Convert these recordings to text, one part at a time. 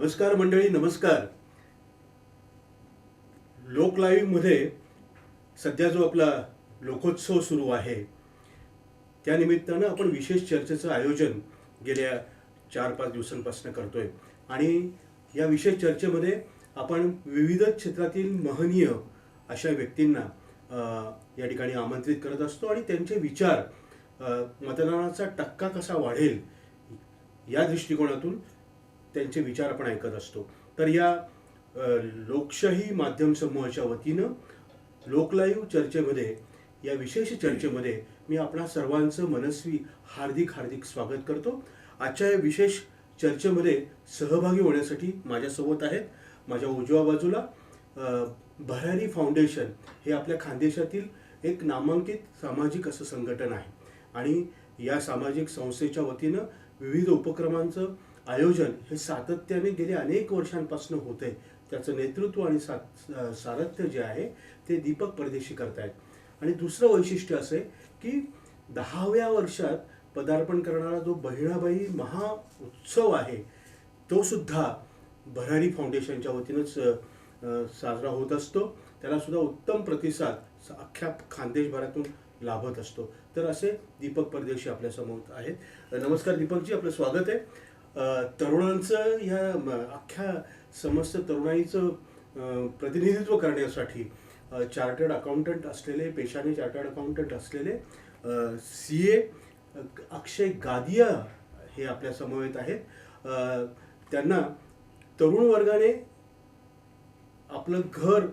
नमस्कार मंडळी नमस्कार. लोक मध्ये सध्या जो आपला लोकोत्सव सुरू आहे त्यानिमित्तानं आपण विशेष चर्चेचं आयोजन गेल्या चार पाच दिवसांपासून करतोय. आणि या विशेष चर्चेमध्ये आपण विविध क्षेत्रातील महनीय अशा व्यक्तींना या ठिकाणी आमंत्रित करत असतो आणि त्यांचे विचार मतदानाचा टक्का कसा वाढेल या दृष्टिकोनातून त्यांचे विचार आपण ऐकत असतो. तर या लोकशाही माध्यम समूहाच्या वतीनं लोकलाईव्ह चर्चेमध्ये या विशेष चर्चेमध्ये मी आपणा सर्वांचं मनस्वी हार्दिक हार्दिक स्वागत करतो. आजच्या या विशेष चर्चेमध्ये सहभागी होण्यासाठी माझ्यासोबत आहेत माझ्या उजव्या बाजूला भरारी फाउंडेशन हे आपल्या खानदेशातील एक नामांकित सामाजिक असं संघटन आहे. आणि या सामाजिक संस्थेच्या वतीनं विविध उपक्रमांचं आयोजन हे सातत्याने गेले अनेक वर्षांपासून होत आहे त्याचं नेतृत्व आणि सा सारथ्य जे आहे ते दीपक परदेशी करतायत. आणि दुसरं वैशिष्ट्य असं आहे की दहाव्या वर्षात पदार्पण करणारा जो बहिणाबाई महा उत्सव आहे तो सुद्धा भरारी फाउंडेशनच्या वतीनंच साजरा होत असतो. त्याला सुद्धा उत्तम प्रतिसाद अख्ख्या खानदेशभरातून लाभत असतो. तर असे दीपक परदेशी आपल्यासमोर आहेत. नमस्कार दीपकजी आपलं स्वागत आहे. तरुणांचं ह्या अख्ख्या समस्त तरुणाईचं प्रतिनिधित्व करण्यासाठी चार्टर्ड अकाउंटंट असलेले पेशाने चार्टर्ड अकाउंटंट असलेले सी ए अक्षय गादिया हे आपल्या समवेत आहेत. त्यांना तरुण वर्गाने आपलं घर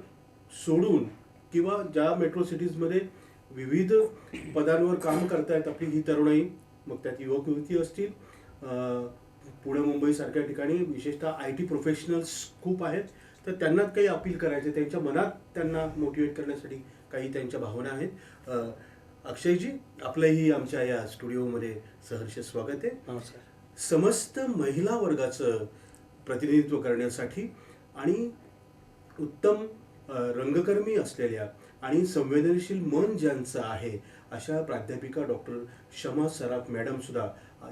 सोडून किंवा ज्या मेट्रो सिटीजमध्ये विविध पदांवर काम करतायत आपली ही तरुणाई मग त्यात युवक युवती असतील पुणे मुंबईसारख्या ठिकाणी विशेषतः आय टी प्रोफेशनल्स खूप आहेत. तर त्यांना काही अपील करायचे त्यांच्या मनात त्यांना मोटिवेट करण्यासाठी काही त्यांच्या भावना आहेत. अक्षयजी आपलंही आमच्या या स्टुडिओमध्ये सहर्ष स्वागत आहे. नमस्कार. समस्त महिला वर्गाचं प्रतिनिधित्व करण्यासाठी आणि उत्तम रंगकर्मी असलेल्या आणि संवेदनशील मन ज्यांचं आहे अशा प्राध्यापिका डॉक्टर शमा सराफ मॅडम सुद्धा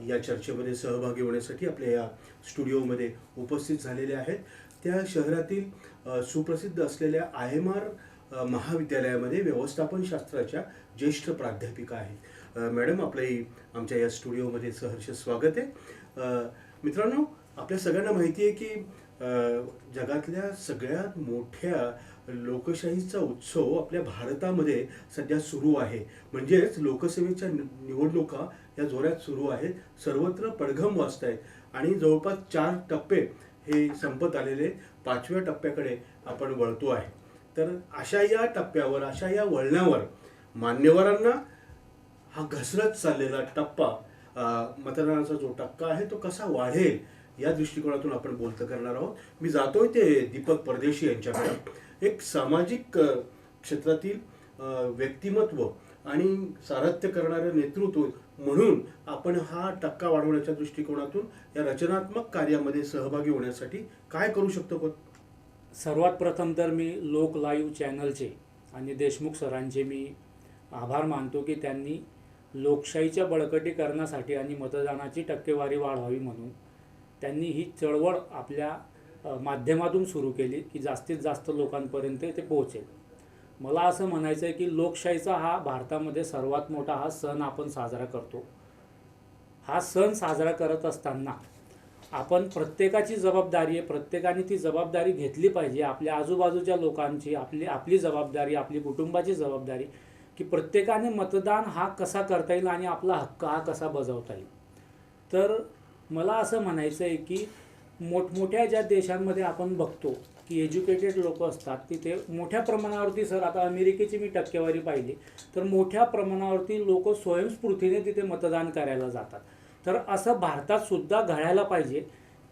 या चर्चेमध्ये सहभागी होण्यासाठी आपल्या या स्टुडिओमध्ये उपस्थित झालेल्या आहेत. त्या शहरातील सुप्रसिद्ध असलेल्या आय एम आर महाविद्यालयामध्ये व्यवस्थापन शास्त्राच्या ज्येष्ठ प्राध्यापिका आहेत. मॅडम आपलंही आमच्या या स्टुडिओमध्ये सहर्ष स्वागत आहे. मित्रांनो आपल्या सगळ्यांना माहिती आहे की जगातल्या सगळ्यात मोठ्या लोकशाहीचा उत्सव आपल्या भारतामध्ये सध्या सुरू आहे. म्हणजेच लोकसेवेच्या निवडणुका या जोरात सुरू आहेत. सर्वत्र पडघम वाचत आहेत आणि जवळपास चार टप्पे हे संपत आलेले पाचव्या टप्प्याकडे आपण वळतो आहे. तर अशा या टप्प्यावर अशा या वळणावर मान्यवरांना हा घसरत चाललेला टप्पा मतदानाचा जो टक्का आहे तो कसा वाढेल या दृष्टिकोनातून आपण बोलतं करणार आहोत. मी जातोय ते दीपक परदेशी यांच्याकडे. एक सामाजिक क्षेत्रातील व्यक्तिमत्व आणि सारथ्य करणारं नेतृत्व म्हणून आपण हा टक्का वाढवण्याच्या दृष्टिकोनातून या रचनात्मक कार्यामध्ये सहभागी होण्यासाठी काय करू शकतो पण सर्वात प्रथम तर मी लोक लाईव्ह चॅनलचे आणि देशमुख सरांचे मी आभार मानतो की त्यांनी लोकशाहीच्या बळकटीकरणासाठी आणि मतदानाची टक्केवारी वाढवावी म्हणून त्यांनी ही चळवळ आपल्या माध्यमातून सुरू केली की जास्तीत जास्त लोकांपर्यंत ते पोहोचेल. मला असं म्हणायचं आहे की लोकशाहीचा हा भारतामध्ये सर्वात मोठा हा सण आपण साजरा करतो. हा सण साजरा करत असताना आपण प्रत्येकाची जबाबदारी आहे प्रत्येकाने ती जबाबदारी घेतली पाहिजे. आपल्या आजूबाजूच्या लोकांची आपली आपली जबाबदारी आपली कुटुंबाची जबाबदारी की प्रत्येकाने मतदान हा कसा करता येईल आणि आपला हक्क हा कसा बजावता येईल. तर मला असं म्हणायचं आहे की मोठमोठ्या ज्या देशांमध्ये आपण बघतो की एज्युकेटेड लोक असतात तिथे मोठ्या प्रमाणावरती सर आता अमेरिकेची मी टक्केवारी पाहिली तर मोठ्या प्रमाणावरती लोक स्वयंस्फूर्तीने तिथे मतदान करायला जातात. तर असं भारतात सुद्धा घडायला पाहिजे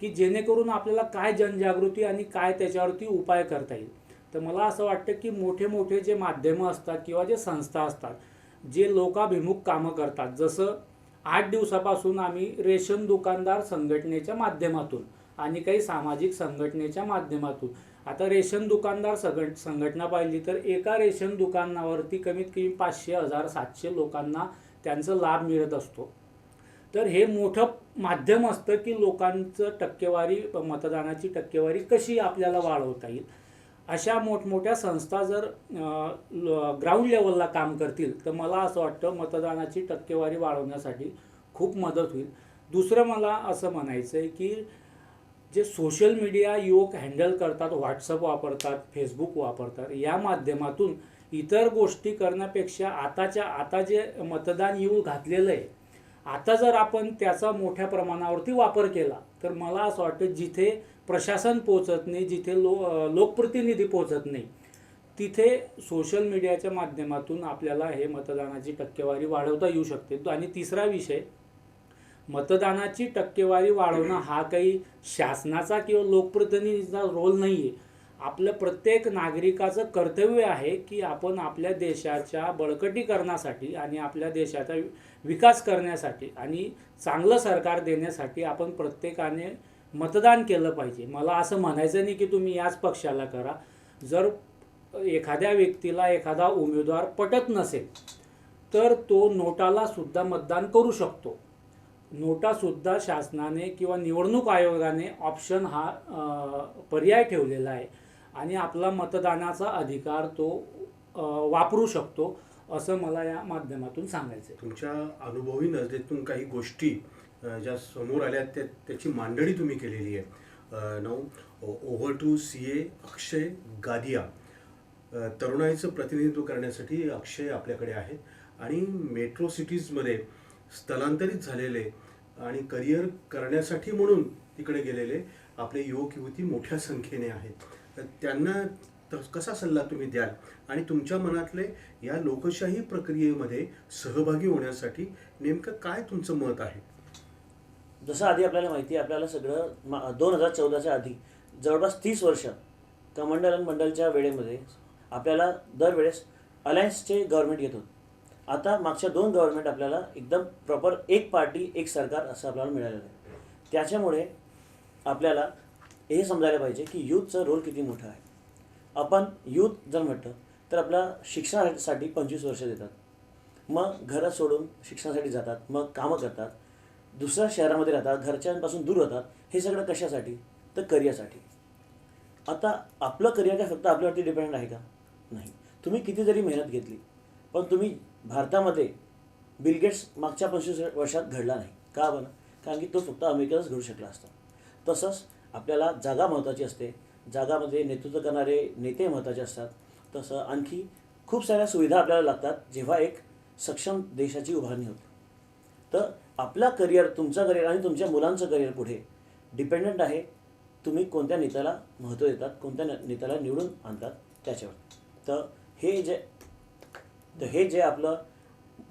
की जेणेकरून आपल्याला काय जनजागृती आणि काय त्याच्यावरती उपाय करता येईल. तर मला असं वाटतं की मोठे मोठे जे माध्यमं असतात किंवा जे संस्था असतात जे लोकाभिमुख कामं करतात जसं आठ दिवसापासून आम्ही रेशन दुकानदार संघटनेच्या माध्यमातून आणि काही सामाजिक संघटनेच्या माध्यमातून. आता रेशन दुकानदार संघट संघटना पाहिली तर एका रेशन दुकानावरती कमीत कमी पाचशे हजार सातशे लोकांना त्यांचा लाभ मिळत असतो. तर हे मोठं माध्यम असतं की लोकांचं टक्केवारी मतदानाची टक्केवारी कशी आपल्याला वाढवता येईल? अशा मोठमोठ्या संस्था जर ग्राउंड लेवलला काम करतील तर मला असं वाटतं मतदानाची टक्केवारी वाढवण्यासाठी खूप मदत होईल. दुसरं मला असं म्हणायचं आहे की जे सोशल मीडिया युवक हँडल करतात व्हॉट्सअप वापरतात फेसबुक वापरतात या माध्यमातून इतर गोष्टी करण्यापेक्षा आताच्या आता जे मतदान येऊ घातलेलं आहे आता जर आपण त्याचा मोठ्या प्रमाणावरती वापर केला तर मला असं वाटतं जिथे प्रशासन पोचत नाही जिथे लो लोकप्रतिनिधी पोचत नाही तिथे सोशल मीडियाच्या माध्यमातून आपल्याला हे मतदानाची टक्केवारी वाढवता येऊ शकते. आणि तिसरा विषय मतदानाची टक्केवारी वाढवणं हा काही शासनाचा किंवा लोकप्रतिनिधीचा रोल नाही आहे आपलं प्रत्येक नागरिकाचं कर्तव्य आहे की आपण आपल्या देशाच्या बळकटीकरणासाठी आणि आपल्या देशाचा विकास करण्यासाठी आणि चांगलं सरकार देण्यासाठी आपण प्रत्येकाने मतदान केलं पाहिजे. मला असं म्हणायचं नाही की तुम्ही याच पक्षाला करा. जर एखाद्या व्यक्तीला एखादा उमेदवार पटत नसेल तर तो नोटाला सुद्धा मतदान करू शकतो. नोटासुद्धा शासनाने किंवा निवडणूक आयोगाने ऑप्शन हा पर्याय ठेवलेला आहे. आणि आपला मतदानाचा अधिकार तो वापरू शकतो असं मला या माध्यमातून सांगायचं आहे तुमच्या अनुभवी नजरेतून काही गोष्टी ज्या समोर आल्या त्या त्याची मांडणी तुम्ही केलेली आहे. नऊ over to C A Akshay Gadia. तरुणाईचं प्रतिनिधित्व करण्यासाठी अक्षय आपल्याकडे आहेत आणि मेट्रो सिटीजमध्ये स्थलांतरित झालेले आणि करिअर करण्यासाठी म्हणून तिकडे गेलेले आपले युवक युवती मोठ्या संख्येने आहेत. तर त्यांना कसा सल्ला तुम्ही द्याल? आणि तुमच्या मनातले या लोकशाही प्रक्रियेमध्ये सहभागी होण्यासाठी नेमकं काय तुमचं मत आहे? जसं आधी आपल्याला माहिती आहे आपल्याला सगळं दोन हजार चौदाच्या आधी जवळपास तीस वर्ष कमंडल आणि मंडलच्या वेळेमध्ये आपल्याला दरवेळेस अलायन्सचे गव्हर्नमेंट येत होते. आता मागच्या दोन गव्हर्नमेंट आपल्याला एकदम प्रॉपर एक पार्टी एक सरकार असं आपल्याला मिळालेलं आहे. त्याच्यामुळे आपल्याला हे समजायला पाहिजे की यूथचा रोल किती मोठा आहे. आपण यूथ जर म्हटलं तर आपल्या शिक्षणासाठी पंचवीस वर्ष देतात. मग घरं सोडून शिक्षणासाठी जातात मग कामं करतात. दुसऱ्या शहरामध्ये राहतात घरच्यांपासून दूर राहतात हे सगळं कशासाठी? तर करिअरसाठी आता आपलं करिअर काय फक्त आपल्यावरती डिपेंड आहे का? नाही. तुम्ही किती जरी मेहनत घेतली पण तुम्ही भारतामध्ये बिल गेट्स मागच्या पंचवीस वर्षात घडला नाही. का बरं? कारण की तो फक्त अमेरिकेतच घडू शकला असता. तसंच आपल्याला जागा महत्त्वाची असते. जागामध्ये नेतृत्व करणारे नेते महत्त्वाचे असतात. तसं आणखी खूप साऱ्या सुविधा आपल्याला लागतात जेव्हा एक सक्षम देशाची उभारणी होते. तर आपला करिअर तुमचं करिअर आणि तुमच्या मुलांचं करिअर पुढे डिपेंडंट आहे. तुम्ही कोणत्या नेत्याला महत्त्व देतात कोणत्या नेत्याला निवडून आणतात त्याच्यावर. तर हे जे तर हे जे आपलं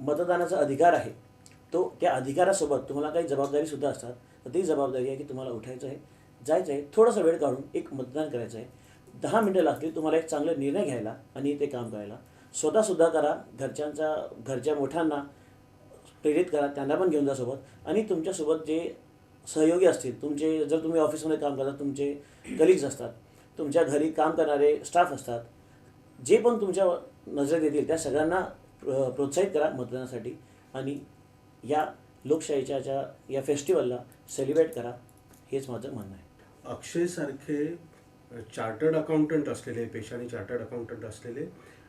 मतदानाचा अधिकार आहे तो त्या अधिकारासोबत तुम्हाला काही जबाबदारीसुद्धा असतात तर ती जबाबदारी आहे की तुम्हाला उठायचं आहे जायचं आहे थोडासा वेळ काढून एक मतदान करायचं आहे. दहा मिनटं लागतील तुम्हाला एक चांगला निर्णय घ्यायला आणि ते काम करायला. स्वतःसुद्धा करा घरच्यांचा घरच्या मोठ्यांना प्रेरित करा त्यांना पण घेऊन जा सोबत. आणि तुमच्यासोबत जे सहयोगी असतील तुमचे जर तुम्ही ऑफिसमध्ये काम करता तुमचे कलिग्स असतात तुमच्या घरी काम करणारे स्टाफ असतात जे पण तुमच्या नजर देतील. त्या सगळ्यांना प्र- प्रोत्साहित करा मतदानासाठी आणि या लोकशाहीच्या ज्या या फेस्टिवलला सेलिब्रेट करा हेच माझं म्हणणं आहे. अक्षयसारखे चार्टर्ड अकाउंटंट असलेले पेशाने चार्टर्ड अकाउंटंट असलेले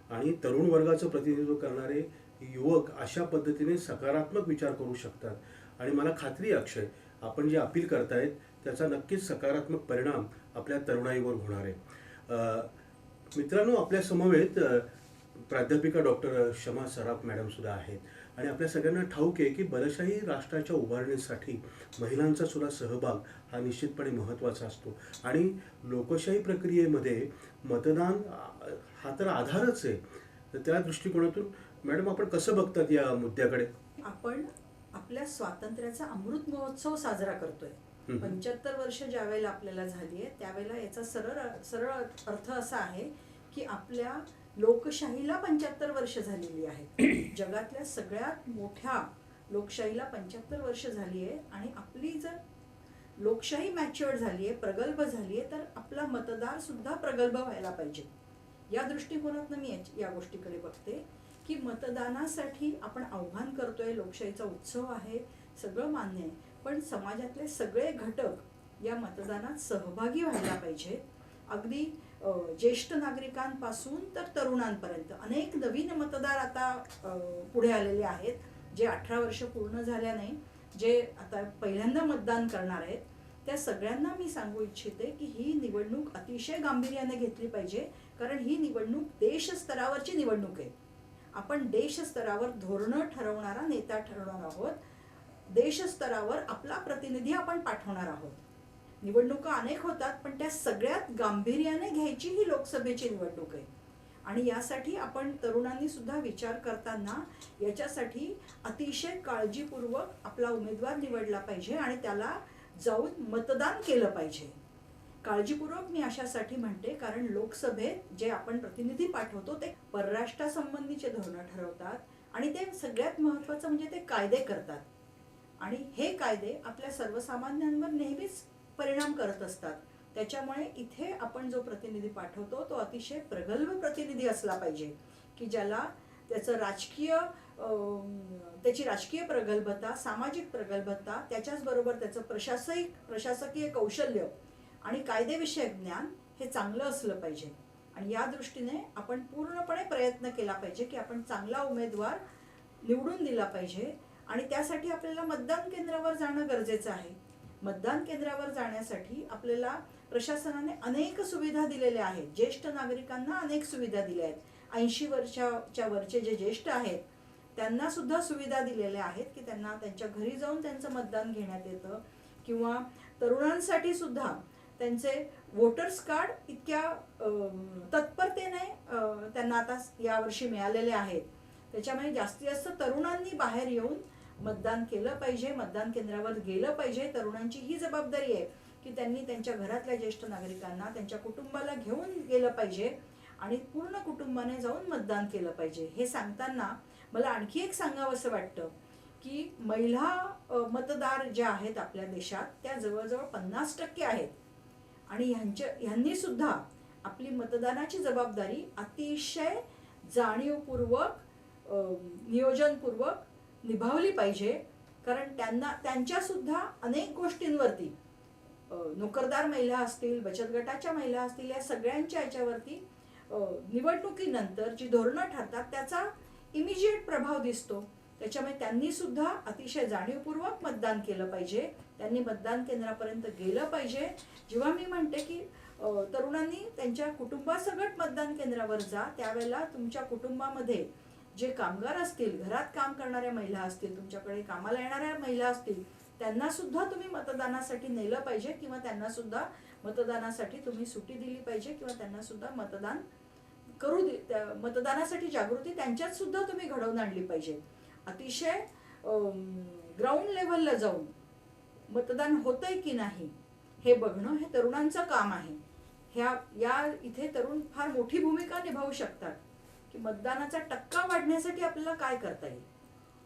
आणि तरुण वर्गाचं प्रतिनिधित्व करणारे युवक अशा पद्धतीने सकारात्मक विचार करू शकतात. आणि मला खात्री अक्षय आपण जे अपील करतायत त्याचा नक्कीच सकारात्मक परिणाम आपल्या तरुणाईवर होणार आहे. मित्रांनो आपल्या समवेत प्राध्यापिका डॉक्टर शमा सराफ मॅडम सुद्धा आहेत. आणि आपल्या सगळ्यांना ठाऊक आहे की बलशाही राष्ट्राच्या उभारणीसाठी महिलांचा सुद्धा सहभाग हा निश्चितपणे महत्त्वाचा असतो. आणि लोकशाही प्रक्रियेमध्ये मतदान हा तर आधारच आहे. तर त्या दृष्टिकोनातून मॅडम आपण कसं बघतात या मुद्द्याकडे? आपण आपल्या स्वातंत्र्याचा अमृत महोत्सव साजरा करतोय. पंच्याहत्तर वर्ष ज्या वेळेला आपल्याला झाली आहे त्यावेळेला याचा सरळ सरळ अर्थ असा आहे की आपल्या लोकशाहीला पंच्याहत्तर वर्ष झालेली आहेत. जगातल्या सगळ्यात मोठ्या लोकशाहीला पंच्याहत्तर वर्ष झाली आहे आणि आपली जर लोकशाही मॅच्युअर्ड झाली आहे प्रगल्भ झाली आहे तर आपला मतदार सुद्धा प्रगल्भ व्हायला पाहिजे. या दृष्टिकोनातनं मी या गोष्टीकडे बघते की मतदानासाठी आपण आव्हान करतोय लोकशाहीचा उत्सव आहे सगळं मान्य आहे. पण समाजातले सगळे घटक या मतदानात सहभागी व्हायला पाहिजेत अगदी ज्येष्ठ नागरिकांपासून तर तरुणांपर्यंत. अनेक नवीन मतदार आता पुढे आलेले आहेत जे अठरा वर्ष पूर्ण झाल्याने जे आता पहिल्यांदा मतदान करणार आहेत. त्या सगळ्यांना मी सांगू इच्छिते की ही निवडणूक अतिशय गांभीर्याने घेतली पाहिजे कारण ही निवडणूक देश स्तरावरची निवडणूक आहे. आपण देश स्तरावर धोरणं ठरवणारा नेता ठरवणार आहोत. देश स्तरावर आपला प्रतिनिधी आपण पाठवणार आहोत. निवडणुका अनेक होतात पण त्या सगळ्यात गांभीर्याने घ्यायची ही लोकसभेची निवडणूक आहे. आणि यासाठी आपण तरुणांनी सुद्धा विचार करताना याच्यासाठी अतिशय काळजीपूर्वक आपला उमेदवार निवडला पाहिजे आणि त्याला जाऊन मतदान केलं पाहिजे. काळजीपूर्वक मी अशासाठी म्हणते कारण लोकसभेत जे आपण प्रतिनिधी पाठवतो ते परराष्ट्रासंबंधीचे धोरणं ठरवतात आणि ते सगळ्यात महत्त्वाचं म्हणजे ते कायदे करतात. आणि हे कायदे आपल्या सर्वसामान्यांवर नेहमीच परिणाम करत असतात. त्याच्यामुळे इथे आपण जो प्रतिनिधी पाठवतो तो अतिशय प्रगल्भ प्रतिनिधी असला पाहिजे की ज्याला त्याचं राजकीय त्याची राजकीय प्रगल्भता सामाजिक प्रगल्भता त्याच्याचबरोबर त्याचं प्रशासकीय प्रशासकीय कौशल्य आणि कायदेविषयक ज्ञान हे चांगलं असलं पाहिजे. आणि या दृष्टीने आपण पूर्णपणे प्रयत्न केला पाहिजे की आपण चांगला उमेदवार निवडून दिला पाहिजे. आणि त्यासाठी आपल्याला मतदान केंद्रावर जाणं गरजेचं आहे. मतदान केंद्रावर जाण्यासाठी आपल्याला प्रशासनाने अनेक सुविधा दिलेल्या आहेत. ज्येष्ठ नागरिकांना अनेक सुविधा दिल्या आहेत. ऐंशी वर्षाच्या वरचे जे ज्येष्ठ आहेत त्यांना सुद्धा सुविधा दिलेल्या आहेत की त्यांना त्यांच्या घरी जाऊन त्यांचं मतदान घेण्यात येतं किंवा तरुणांसाठी सुद्धा त्यांचे वोटर्स कार्ड इतक्या तत्परतेने त्यांना आता यावर्षी मिळालेले आहेत. त्याच्यामुळे जास्तीत जास्त तरुणांनी बाहेर येऊन मतदान केलं पाहिजे मतदान केंद्रावर गेलं पाहिजे. तरुणांची ही जबाबदारी आहे की त्यांनी त्यांच्या घरातल्या ज्येष्ठ नागरिकांना त्यांच्या कुटुंबाला घेऊन गेलं पाहिजे आणि पूर्ण कुटुंबाने जाऊन मतदान केलं पाहिजे. हे सांगताना मला आणखी एक सांगावं असं वाटतं की महिला मतदार ज्या आहेत आपल्या देशात त्या जवळजवळ पन्नास टक्के आहेत. आणि ह्यांच्या ह्यांनी सुद्धा आपली मतदानाची जबाबदारी अतिशय जाणीवपूर्वक नियोजनपूर्वक निभावली पाहिजे कारण त्यांना त्यांच्यासुद्धा अनेक गोष्टींवरती नोकरदार महिला असतील बचत गटाच्या महिला असतील या सगळ्यांच्या याच्यावरती निवडणुकीनंतर जी धोरणं ठरतात त्याचा इमिजिएट प्रभाव दिसतो. त्याच्यामुळे त्यांनी सुद्धा अतिशय जाणीवपूर्वक मतदान केलं पाहिजे. त्यांनी मतदान केंद्रापर्यंत गेलं पाहिजे. जेव्हा मी म्हणते की तरुणांनी त्यांच्या कुटुंबासकट मतदान केंद्रावर जा त्यावेळेला तुमच्या कुटुंबामध्ये जे कामगार असतील घरात काम करणाऱ्या महिला असतील तुमच्याकडे कामाला येणाऱ्या महिला असतील त्यांना सुद्धा तुम्ही मतदानासाठी नेलं पाहिजे किंवा त्यांना सुद्धा मतदानासाठी तुम्ही सुट्टी दिली पाहिजे किंवा त्यांना सुद्धा मतदान करू दे त्या- मतदानासाठी जागृती त्यांच्यात सुद्धा तुम्ही घडवून आणली पाहिजे. अतिशय ग्राउंड लेवलला जाऊन मतदान होतंय की नाही हे बघणं हे तरुणांचं काम आहे. ह्या या इथे तरुण फार मोठी भूमिका निभावू शकतात. की मतदानाचा टक्का वाढण्यासाठी आपल्याला काय करता येईल?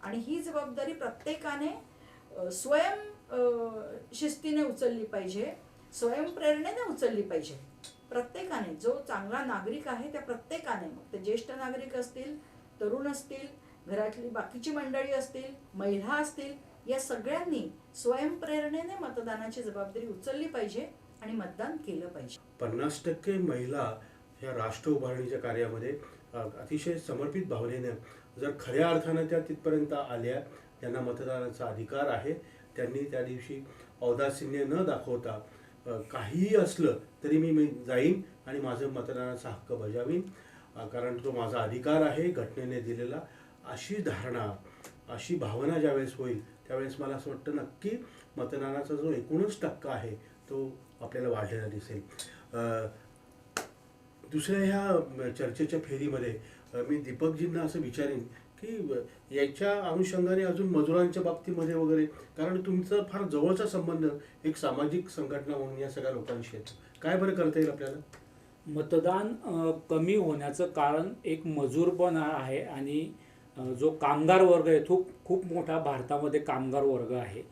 आणि ही जबाबदारी प्रत्येकाने स्वयं शिस्तीने उचलली पाहिजे स्वयंप्रेरणेने उचलली पाहिजे. प्रत्येकाने जो चांगला नागरिक आहे त्या प्रत्येकाने मग ते ज्येष्ठ नागरिक असतील तरुण असतील घरातली बाकीची मंडळी असतील महिला असतील या सगळ्यांनी स्वयंप्रेरणेने मतदानाची जबाबदारी उचलली पाहिजे आणि मतदान केलं पाहिजे. पन्नास टक्के महिला ह्या राष्ट्र उभारणीच्या कार्यामध्ये अतिशय समर्पित भावनेने जर खऱ्या अर्थानं त्या तिथपर्यंत आल्या त्यांना मतदानाचा अधिकार आहे. त्यांनी त्या दिवशी औदासीन्य न दाखवता काहीही असलं तरी मी मी जाईन आणि माझं मतदानाचा हक्क बजावीन. कारण तो माझा अधिकार आहे घटनेने दिलेला. अशी धारणा अशी भावना ज्यावेळेस होईल त्यावेळेस मला असं वाटतं नक्की मतदानाचा जो एकूणच टक्का आहे तो आपल्याला वाढलेला दिसेल. दुसऱ्या ह्या चर्चेच्या फेरीमध्ये मी दीपकजींना असं विचारेन की याच्या अनुषंगाने अजून मजुरांच्या बाबतीमध्ये वगैरे कारण तुमचा फार जवळचा संबंध एक सामाजिक संघटना म्हणून या सगळ्या लोकांशी आहे. काय बरं करता येईल आपल्याला? मतदान कमी होण्याचं कारण एक मजूरपण आहे आणि जो कामगार वर्ग आहे तो खूप मोठा भारतामध्ये कामगार वर्ग आहे.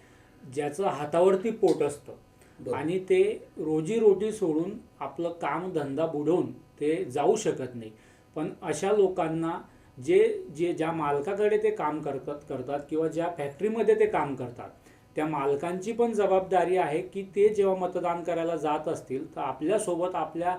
ज्याचं हातावरती पोट असतं. आणि ते रोजीरोटी सोडून आपलं काम धंदा बुडवून ते जाऊ शकत नाही. पण अशा लोकांना जे जे ज्या मालकाकडे ते काम करतात करतात किंवा ज्या फॅक्टरीमध्ये ते काम करतात त्या मालकांची पण जबाबदारी आहे की ते जेव्हा मतदान करायला जात असतील तर आपल्यासोबत आपल्या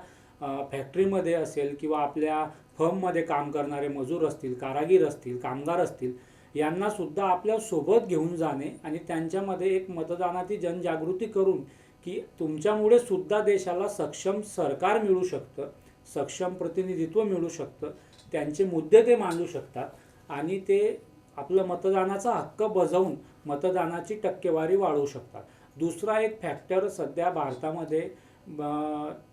फॅक्टरीमध्ये असेल किंवा आपल्या फर्ममध्ये काम करणारे मजूर असतील कारागीर असतील कामगार असतील यांना सुद्धा आपल्यासोबत घेऊन जाणे आणि त्यांच्यामध्ये एक मतदानाची जनजागृती करून की तुमच्यामुळे सुद्धा देशाला सक्षम सरकार मिळू शकतं. सक्षम प्रतिनिधित्व मिळू शकतं. त्यांचे मुद्दे ते मांडू शकतात आणि ते आपलं मतदानाचा हक्क बजावून मतदानाची टक्केवारी वाढवू शकतात. दुसरा एक फॅक्टर सध्या भारतामध्ये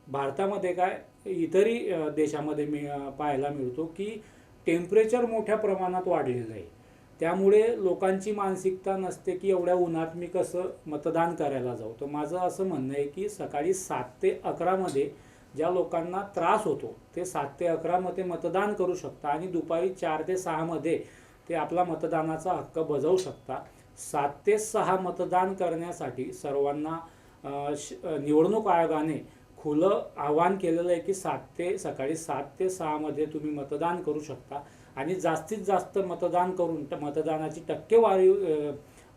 भारतामध्ये काय इतरही देशामध्ये मी पाहायला मिळतो की टेम्परेचर मोठ्या प्रमाणात वाढलेलं आहे. त्यामुळे लोकांची मानसिकता नसते की एवढ्या उन्हात मी कसं मतदान करायला जाऊ. तर माझं असं म्हणणं आहे की सकाळी सात ते अकरामध्ये ज्या लोकांना त्रास होतो ते सात ते अकरामध्ये मतदान करू शकता आणि दुपारी चार ते सहामध्ये ते आपला मतदानाचा हक्क बजावू शकता. सात ते सहा मतदान करण्यासाठी सर्वांना श- निवडणूक आयोगाने खुलं आवाहन केलेलं आहे की सात ते सकाळी सात ते सहामध्ये तुम्ही मतदान करू शकता आणि जास्तीत जास्त मतदान करून मतदानाची टक्केवारी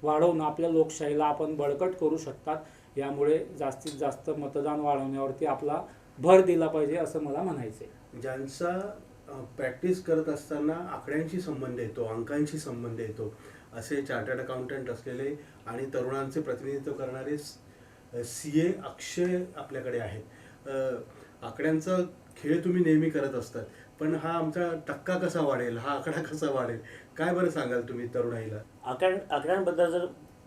वाढवून आपल्या लोकशाहीला आपण बळकट करू शकतात. यामुळे जास्तीत जास्त मतदान वाढवण्यावरती आपला भर दिला पाहिजे असं मला म्हणायचं आहे. ज्यांचा प्रॅक्टिस करत असताना आकड्यांशी संबंध येतो अंकांशी संबंध येतो असे चार्टर्ड अकाउंटंट असलेले आणि तरुणांचे प्रतिनिधित्व करणारे सी ए अक्षय आपल्याकडे आहेत. आकड्यांचा खेळ तुम्ही नेहमी करत असतात पण हा आमचा टक्का कसा वाढेल हा आकडा कसा वाढेल काय बरं सांगाल तुम्ही तरुणाईला आकड आकड्यांबद्दल जर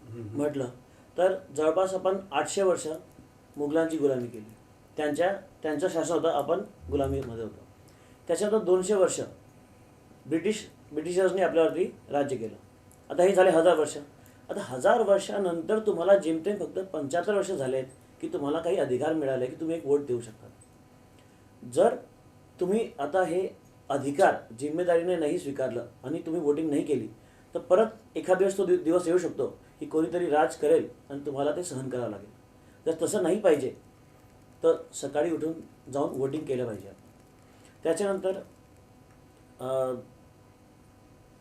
म्हटलं तर जवळपास आपण आठशे वर्ष मुघलांची गुलामी केली. त्यांच्या त्यांचं शासन होतं आपण गुलामीमध्ये होतो. त्याच्यानंतर दोनशे वर्ष ब्रिटिश ब्रिटिशर्सनी आपल्यावरती राज्य केलं. आता हे झाले हजार वर्ष. आता हजार वर्षानंतर तुम्हाला जेमतेम फक्त पंच्याहत्तर वर्ष झाले आहेत की तुम्हाला काही अधिकार मिळाले की तुम्ही एक वोट देऊ शकता. जर तुम्ही आता हे अधिकार जिम्मेदारीने नाही स्वीकारलं आणि तुम्ही वोटिंग नाही केली तर परत एखाद दिवस तो दिवस येऊ शकतो की कोणीतरी राज करेल आणि तुम्हाला ते सहन करावं लागेल. जर तसं नाही पाहिजे तर सकाळी उठून जाऊन वोटिंग केलं पाहिजे. त्याच्यानंतर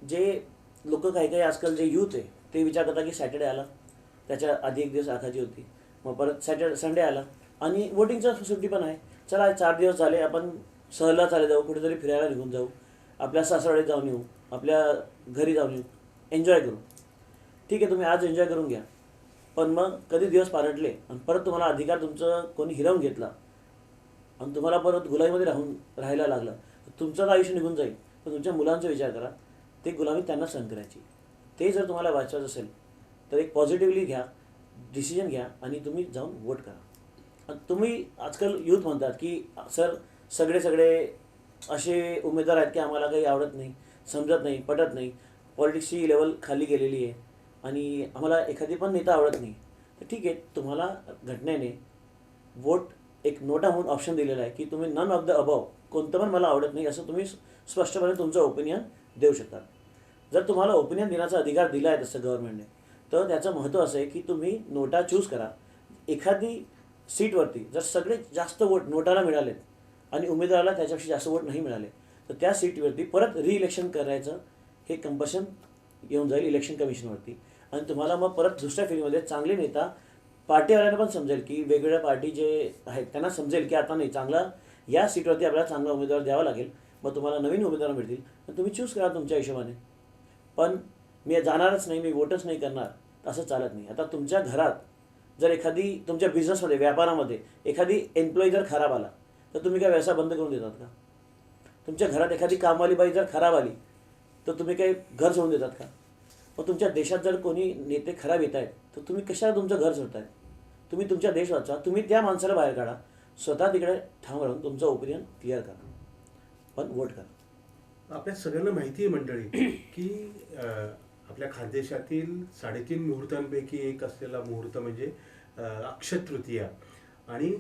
जे लोक काही काही आजकाल जे यूथ आहे ते विचार करतात की सॅटर्डे आला. त्याच्या आधी एक दिवस आखाची होती. मग परत सॅटर्डे संडे आला. आणि वोटिंगचा सुट्टी पण आहे. चला चार दिवस झाले आपण सहलला चाले जाऊ कुठेतरी फिरायला निघून जाऊ. आपल्या सासरवाडीत जाऊन येऊ. आपल्या घरी जाऊन येऊ. एन्जॉय करू. ठीक आहे तुम्ही आज एन्जॉय करून घ्या. पण मग कधी दिवस पालटले आणि परत तुम्हाला अधिकार तुमचं कोणी हिरावून घेतला आणि तुम्हाला परत गुलामीमध्ये राहून राहायला लागलं तर तुमचं आयुष्य निघून जाईल. पण तुमच्या मुलांचा विचार करा. ते गुलामी त्यांना सहन करायची. ते जर तुम्हाला वाचवायचं असेल तर एक पॉझिटिव्हली घ्या डिसिजन घ्या आणि तुम्ही जाऊन वोट करा. आणि तुम्ही आजकाल यूथ म्हणतात की सर सगळे सगळे असे उमेदवार आहेत की आम्हाला काही आवडत नाही समजत नाही पटत नाही. पॉलिटिक्सची लेवल खाली गेलेली आहे. आणि आम्हाला एखादी पण नेता आवडत नाही तर ठीक आहे तुम्हाला घटनेने वोट एक नोटा म्हणून ऑप्शन दिलेला आहे की तुम्ही नन ऑफ द अबाव कोणतं पण मला आवडत नाही असं तुम्ही स्पष्टपणे तुमचं ओपिनियन देऊ शकता. जर तुम्हाला ओपिनियन देण्याचा अधिकार दिला आहे तसं गव्हर्नमेंटने तर त्याचं महत्त्व असं आहे की तुम्ही नोटा चूज करा. एखादी सीटवरती जर सगळे जास्त वोट नोटाला मिळालेत आणि उमेदवाराला त्याच्यापेक्षा जास्त वोट नाही मिळाले तर त्या सीटवरती परत रिइलेक्शन करायचं हे कंपल्शन येऊन जाईल इलेक्शन कमिशनवरती आणि तुम्हाला मग परत दुसऱ्या फेरीमध्ये चांगले नेता पार्टीवाल्यांना पण समजेल की वेगवेगळ्या पार्टी जे आहेत त्यांना समजेल की आता नाही चांगला या सीटवरती आपल्याला चांगला उमेदवार द्यावा लागेल. मग तुम्हाला नवीन उमेदवार मिळतील. पण तुम्ही चूज करा तुमच्या हिशोबाने. पण मी जाणारच नाही मी वोटच नाही करणार. असं चालत नाही. आता तुमच्या घरात जर एखादी तुमच्या बिझनेसमध्ये व्यापारामध्ये एखादी एम्प्लॉई जर खराब आला तर तुम्ही काय व्यवसाय बंद करून देतात का? तुमच्या घरात एखादी कामवाली बाई जर खराब आली तर तुम्ही काही घर सोडून देतात का? मग तुमच्या देशात जर कोणी नेते खराब येत आहेत तर तुम्ही कशाला तुमचं घर सोडताय? तुम्ही तुमच्या देश वाचा तुम्ही त्या माणसाला बाहेर काढा. स्वतः तिकडे ठाम राहून तुमचं ओपिनियन क्लिअर करा. पण वोट करा. आपल्या सगळ्यांना माहिती आहे मंडळी की आपल्या खानदेशातील साडेतीन मुहूर्तांपैकी एक असलेला मुहूर्त म्हणजे अक्षय तृतीया. आणि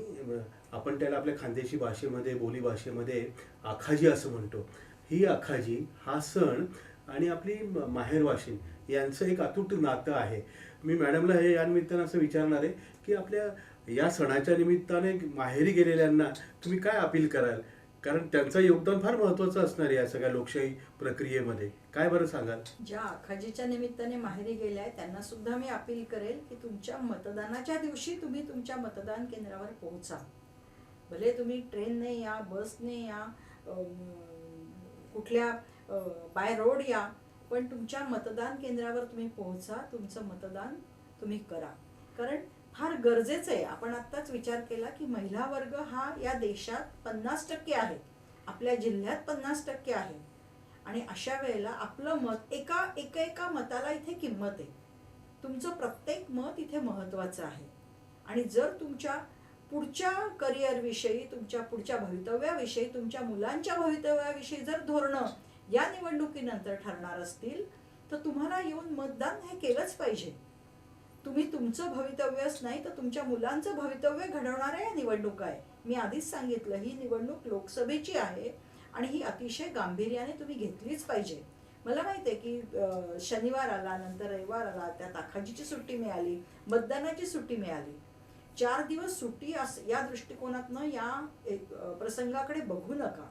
आपण त्याला आपल्या खानदेशी भाषेमध्ये बोली भाषेमध्ये आखाजी असं म्हणतो. ही आखाजी हा सण आणि आपली म- माहेरवाशीन यांचं एक अतूट नातं आहे. मी मॅडमला हे या निमित्तानं असं विचारणार आहे की आपल्या या सणाच्या निमित्ताने माहेरी गेलेल्यांना तुम्ही काय अपील कराल? कारण त्यांचं योगदान फार महत्वाचं असणार आहे या सगळ्या लोकशाही प्रक्रियेमध्ये. काय बरं सांगाल? ज्या आखाजीच्या निमित्ताने माहेरी गेल्या आहेत त्यांना सुद्धा मी अपील करेल की तुमच्या मतदानाच्या दिवशी तुम्ही तुमच्या मतदान केंद्रावर पोहोचा. भले तुम्ही ट्रेनने या बसने या कुठल्या बाय रोड या पण तुमच्या मतदान केंद्रावर तुम्ही पोहोचा तुमचं मतदान तुम्ही करा. कारण फार गरजेचं आहे. आपण आत्ताच विचार केला की महिला वर्ग हा या देशात पन्नास टक्के आहे. आपल्या जिल्ह्यात पन्नास टक्के आहे. आणि अशा वेळेला आपलं मत एका एका एका मताला इथे किंमत आहे. तुमचं प्रत्येक मत इथे महत्त्वाचं आहे. आणि जर तुमच्या पुढच्या करिअरविषयी तुमच्या पुढच्या भवितव्याविषयी तुमच्या मुलांच्या भवितव्याविषयी जर धोरणं या निवडणुकीनंतर ठरणार असतील तर तुम्हाला येऊन मतदान हे केलंच पाहिजे. तुम्ही तुमचं भवितव्यच नाही तर तुमच्या मुलांचं भवितव्य घडवणाऱ्या या निवडणूक आहे. मी आधीच सांगितलं ही निवडणूक लोकसभेची आहे आणि ही अतिशय गांभीर्याने तुम्ही घेतलीच पाहिजे. मला माहिती आहे की शनिवार आला नंतर रविवार आला त्यात आखाजीची सुट्टी मिळाली मतदानाची सुट्टी मिळाली. चार दिवस सुट्टी अस या दृष्टिकोनातनं या एक, प्रसंगाकडे बघू नका.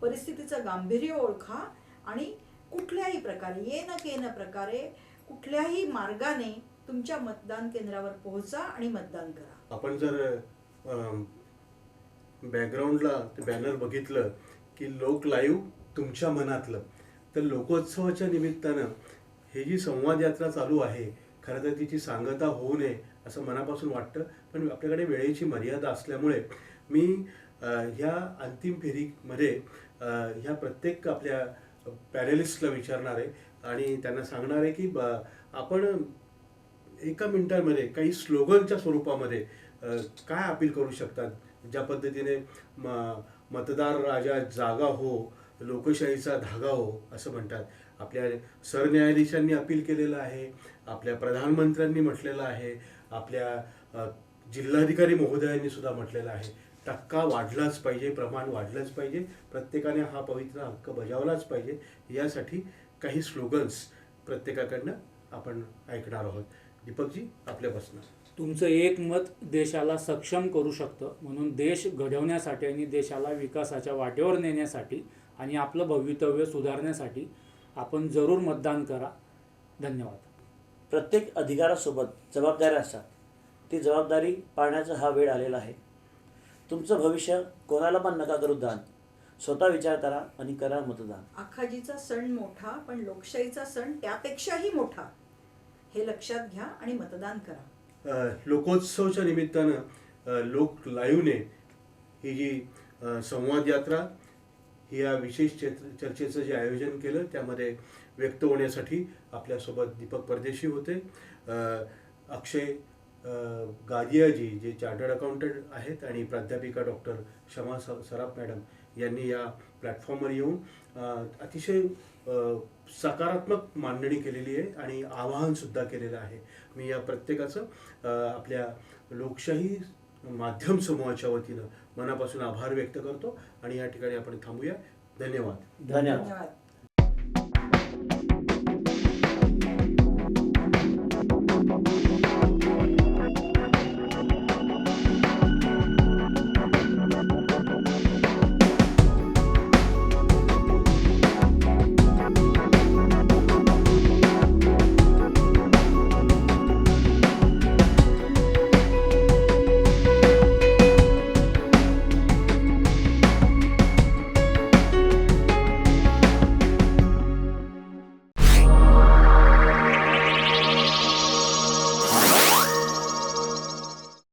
परिस्थितीचं गांभीर्य ओळखा आणि कुठल्याही प्रकारे ये न के न प्रकारे कुठल्याही मार्गाने तुमच्या मतदान केंद्रावर पोहोचा आणि मतदान करा. आपण जर बॅकग्राऊंडला ते बॅनर बघितलं की लोक लाईव्ह तुमच्या मनातलं तर लोकोत्सवाच्या निमित्तानं हे जी संवाद यात्रा चालू आहे खरं तर तिची सांगता होऊ नये. असं मनापासून वाटतं. पण आपल्याकडे वेळेची मर्यादा असल्यामुळे मी ह्या अंतिम फेरीमध्ये ह्या प्रत्येक आपल्या पॅनलिस्टला विचारणार आहे आणि त्यांना सांगणार आहे की आपण एका मिनिटांमध्ये काही स्लोगनच्या स्वरूपामध्ये काय अपील करू शकतात? ज्या पद्धतीने म मतदार राजा जागा हो लोकशाहीचा धागा हो असं म्हणतात. आपल्या सरन्यायाधीशांनी अपील केलेलं आहे. आपल्या प्रधानमंत्र्यांनी म्हटलेलं आहे. आपल्या जिल्हाधिकारी महोदयांनी सुद्धा म्हटलेलं आहे. टक्का वाढलाच पाहिजे प्रमाण वाढलंच पाहिजे प्रत्येकाने हा पवित्र हक्क बजावलाच पाहिजे. यासाठी काही स्लोगन्स प्रत्येकाकडनं आपण ऐकणार आहोत. दीपकजी आपल्यापासून तुमचं एक मत देशाला सक्षम करू शकतं म्हणून देश घडवण्यासाठी आणि देशाला विकासाच्या वाटेवर नेण्यासाठी आणि आपलं भवितव्य सुधारण्यासाठी आपण जरूर मतदान करा. धन्यवाद. प्रत्येक अधिकारासोबत जबाबदाऱ्या असतात. ती जबाबदारी पाळण्याचा हा वेळ आलेला आहे. तुमचं भविष्य कोणाला पण नका करू दान. स्वतः विचार करा आणि करा मतदान. आखाजीचा सण मोठा पण लोकशाहीचा सण त्यापेक्षाही मोठा. हे लक्षात घ्या आणि मतदान करा. अ, लोकोत्सवच्या निमित्तानं लोक लाईव्हने ही जी संवाद यात्रा ही या विशेष चर्चेचं जे आयोजन केलं त्यामध्ये व्यक्त होण्यासाठी आपल्यासोबत दीपक परदेशी होते. अक्षय गादियाजी जे चार्टर्ड अकाउंटंट आहेत आणि प्राध्यापिका डॉक्टर शमा स सराफ मॅडम यांनी या प्लॅटफॉर्मवर येऊन अतिशय सकारात्मक मांडणी केलेली आहे आणि आवाहन सुद्धा केलेलं आहे. मी या प्रत्येकाचं आपल्या लोकशाही माध्यम समूहाच्या वतीनं मनापासून आभार व्यक्त करतो. आणि या ठिकाणी आपण थांबूया. धन्यवाद. धन्यवाद.